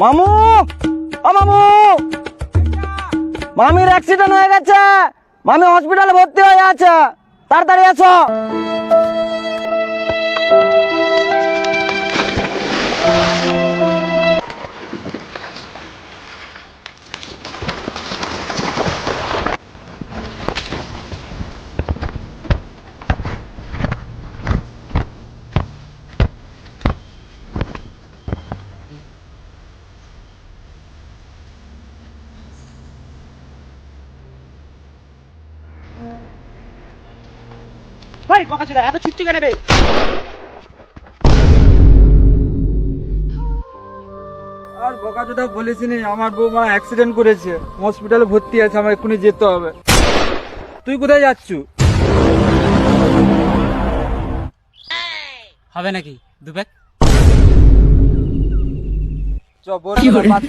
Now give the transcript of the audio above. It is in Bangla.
মামু! ও মামু! মামির অ্যাক্সিডেন্ট হয়ে গেছে। মামি হসপিটালে ভর্তি হয়ে আছে। তাড়াতাড়ি এসো। ভাই বকাচোদা এত ছুটছি কেন রে আর বোকাচোদা বলিস নি আমার বউ মা অ্যাক্সিডেন্ট করেছে হসপিটালে ভর্তি আছে আমার এক্ষুনি যেতে হবে। তুই কোথায় যাচ্ছু? হবে নাকি? দুবেক চ বাদ